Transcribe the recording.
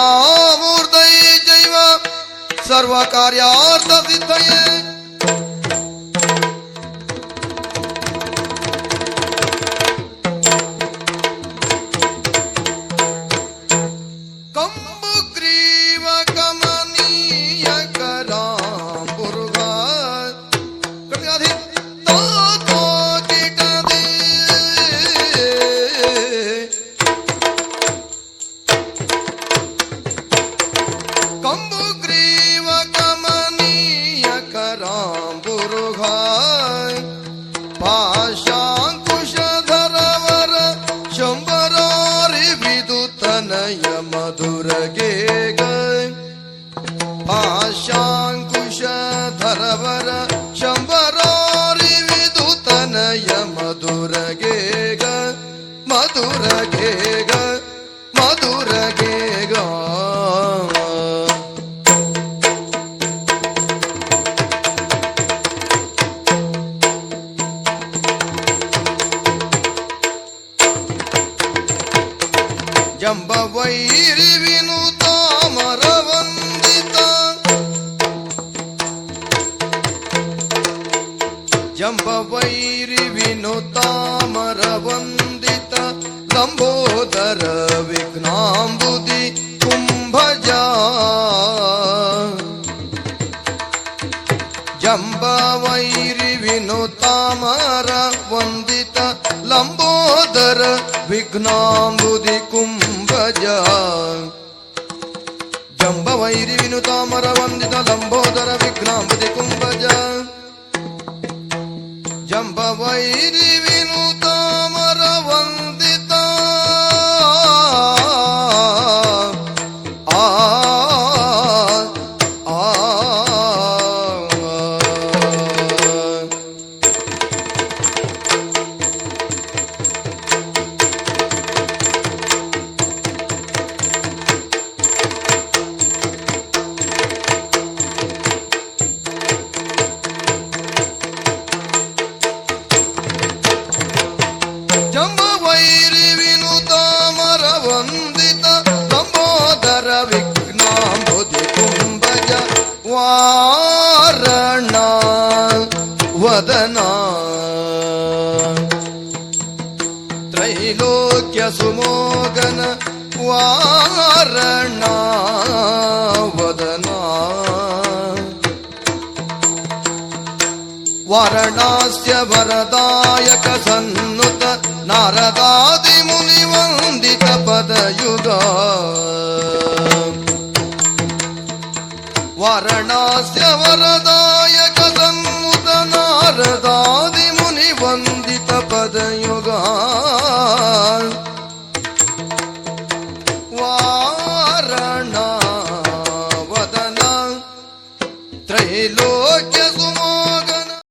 दक्षिणामूर्तये जैव सर्वकार्यार्थसिद्धये ಬಂಬು ಗ್ರೀವ ಕಮನೀಯ ಕರಾಂಬುರುಘಾಯ್ ಪಾಶಾಂಕುಶಧರವರ ಶಂಬರಾರಿ ವಿದುತನಯ ಪಾಶಾಂಕುಶ ಧರವರ ಶಂಬರ ಜಂಬ ವೈರಿ ವಿನುತ ಮರವಂದಿತ ಜಂಬ ವೈರಿ ವಿನುತ ಮರವಂದಿತ ಲಂಬೋದರ ವಿಘ್ನಾಂಬುದಿ ಕುಂಭಜ ಜಂಬ ವೈರಿ ವಿನುತಾಮರ ವಂದಿತ ಲಂಬೋದರ ವಿಘ್ನಾಂಬುದಿ ಕುಂಭಜ ಜಂಬ ವೈರಿ ವಿನುತಾಮರ ವಂದಿತ ಲಂಬೋದರ ವಿಘ್ನಾಂಬುದಿ ಕುಂಭಜ விக்னாம்புதி கும்பஜ வாரணா வதனா त्रैलोक्य सुमोगन वारणा वदना वारणास्य वरदायक सन्नुत नारदादिमुनिवन्दित पदयुगा वरणास्य वरदाय कदं कुदनारदादिमुनिवन्दितपद